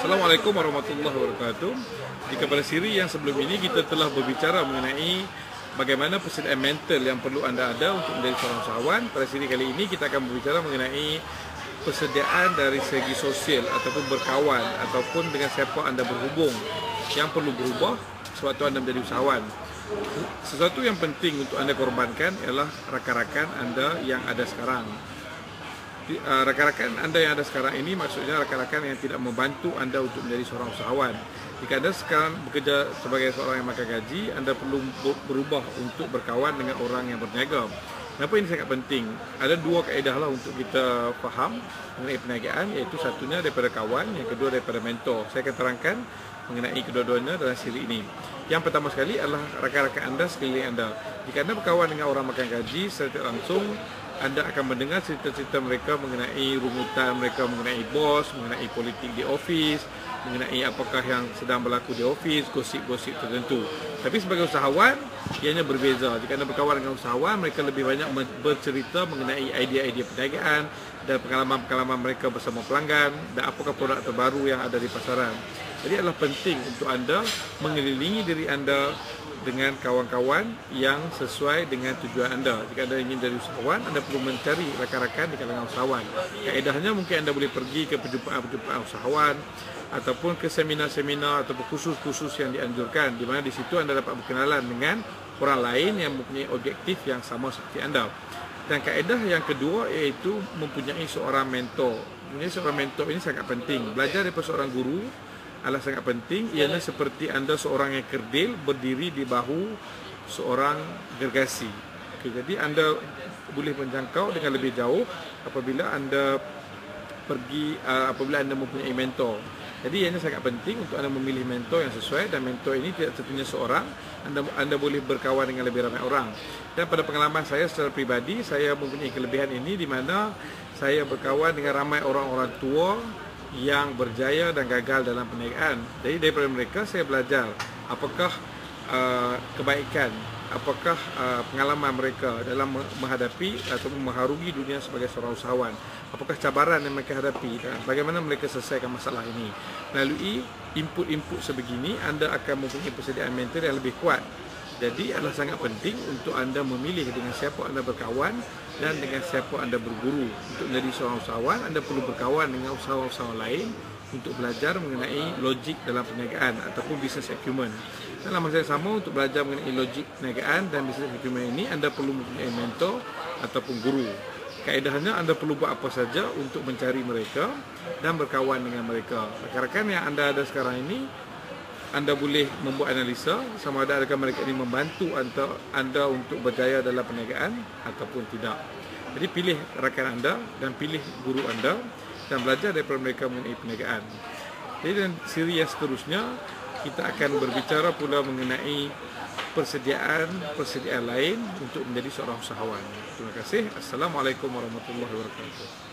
Assalamualaikum warahmatullahi wabarakatuh. Jika pada siri yang sebelum ini kita telah berbicara mengenai bagaimana persediaan mental yang perlu anda ada untuk menjadi seorang usahawan. Pada siri kali ini kita akan berbicara mengenai persediaan dari segi sosial ataupun berkawan ataupun dengan siapa anda berhubung yang perlu berubah sewaktu anda menjadi usahawan. Sesuatu yang penting untuk anda korbankan ialah rakan-rakan anda yang ada sekarang. Uh, rakan-rakan anda yang ada sekarang ini maksudnya rakan-rakan yang tidak membantu anda untuk menjadi seorang usahawan. Jika anda sekarang bekerja sebagai seorang yang makan gaji, anda perlu berubah untuk berkawan dengan orang yang berniaga. Kenapa ini sangat penting? Ada dua kaedah lah untuk kita faham mengenai perniagaan iaitu satunya daripada kawan, yang kedua daripada mentor. Saya akan terangkan mengenai kedua-duanya dalam siri ini. Yang pertama sekali adalah rakan-rakan anda sekeliling anda. Jika anda berkawan dengan orang makan gaji secara langsung, anda akan mendengar cerita-cerita mereka mengenai rungutan mereka mengenai bos, mengenai politik di office, mengenai apakah yang sedang berlaku di office, gosip-gosip tertentu. Tapi sebagai usahawan, ianya berbeza. Jika anda berkawan dengan usahawan, mereka lebih banyak bercerita mengenai idea-idea perniagaan dan pengalaman-pengalaman mereka bersama pelanggan dan apakah produk terbaru yang ada di pasaran. Jadi adalah penting untuk anda mengelilingi diri anda dengan kawan-kawan yang sesuai dengan tujuan anda. Jika anda ingin jadi usahawan, anda perlu mencari rakan-rakan di kalangan usahawan. Kaedahnya mungkin anda boleh pergi ke perjumpaan-perjumpaan usahawan ataupun ke seminar-seminar ataupun khusus-khusus yang dianjurkan di mana di situ anda dapat berkenalan dengan orang lain yang mempunyai objektif yang sama seperti anda. Dan kaedah yang kedua iaitu mempunyai seorang mentor. Ini seorang mentor ini sangat penting. Belajar daripada seorang guru adalah sangat penting ialah seperti anda seorang yang kerdil berdiri di bahu seorang gergasi. Okay, jadi anda boleh menjangkau dengan lebih jauh apabila anda pergi uh, apabila anda mempunyai mentor. Jadi ini sangat penting untuk anda memilih mentor yang sesuai dan mentor ini tidak tentunya seorang anda anda boleh berkawan dengan lebih ramai orang. Dan pada pengalaman saya secara pribadi saya mempunyai kelebihan ini di mana saya berkawan dengan ramai orang-orang tua yang berjaya dan gagal dalam perniagaan. Jadi daripada mereka saya belajar apakah uh, kebaikan, apakah uh, pengalaman mereka dalam menghadapi atau mengharungi dunia sebagai seorang usahawan. Apakah cabaran yang mereka hadapi dan bagaimana mereka selesaikan masalah ini. Melalui input-input sebegini anda akan mempunyai persediaan mental yang lebih kuat jadi adalah sangat penting untuk anda memilih dengan siapa anda berkawan dan dengan siapa anda berguru. Untuk menjadi seorang usahawan, anda perlu berkawan dengan usahawan-usahawan lain untuk belajar mengenai logik dalam perniagaan ataupun business acumen. Dalam masa yang sama untuk belajar mengenai logik perniagaan dan business acumen ini, anda perlu mempunyai mentor ataupun guru. Kaedahnya anda perlu buat apa saja untuk mencari mereka dan berkawan dengan mereka. Rakan-rakan yang anda ada sekarang ini anda boleh membuat analisa sama ada adakah mereka ini membantu anda, anda untuk berjaya dalam perniagaan ataupun tidak. Jadi pilih rakan anda dan pilih guru anda dan belajar daripada mereka mengenai perniagaan. Jadi dan siri yang seterusnya kita akan berbicara pula mengenai persediaan-persediaan lain untuk menjadi seorang usahawan. Terima kasih. Assalamualaikum warahmatullahi wabarakatuh.